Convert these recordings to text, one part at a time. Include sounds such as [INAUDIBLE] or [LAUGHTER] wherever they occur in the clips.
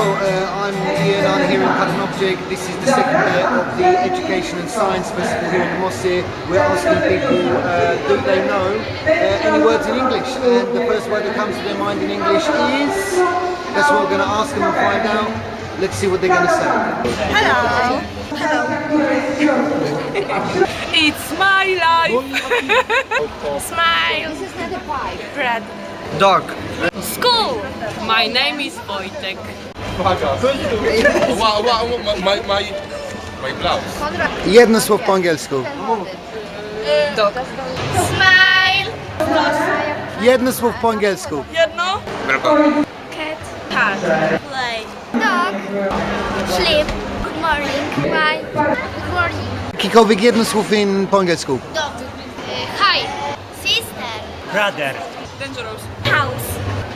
uh, I'm Ian, I'm here in Cutting Object. This is the second day of the Education and Science Festival here in Mossy. We're asking people, uh, do they know uh, any words in English? And the first word that comes to their mind in English is... That's what we're going to ask them and find out. Let's see what they're going to say. Hello. Hello. [LAUGHS] it's my life. [LAUGHS] Smile. This is not a pipe. Bread. Dog. School. My name is Wojtek. Wow, wow, my, my, my, blouse. Jedno słowo po angielsku. Dog. Smile. Jedno słowo po angielsku. Jedno. Cat. Cat. Play. Dog. Sleep. Good morning. Bye. Good morning. Jakikolwiek jedno słowo in, po angielsku. Dog. Uh, hi. Sister. Brother. Dangerous. House.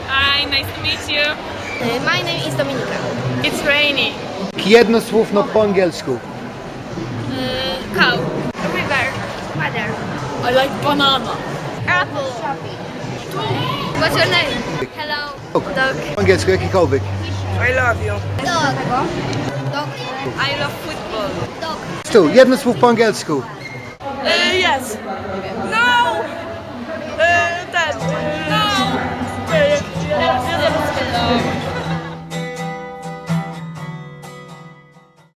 Hi, nice to meet you. My name is Dominika. It's rainy. Jedno słowo po angielsku. Cow. River. Mother. I like banana. Apple. What's your name? Hello. Dog. Po angielsku, jakikolwiek. I love you. Dog. Dog. I love football. Dog. Stu, jedno słowo po angielsku.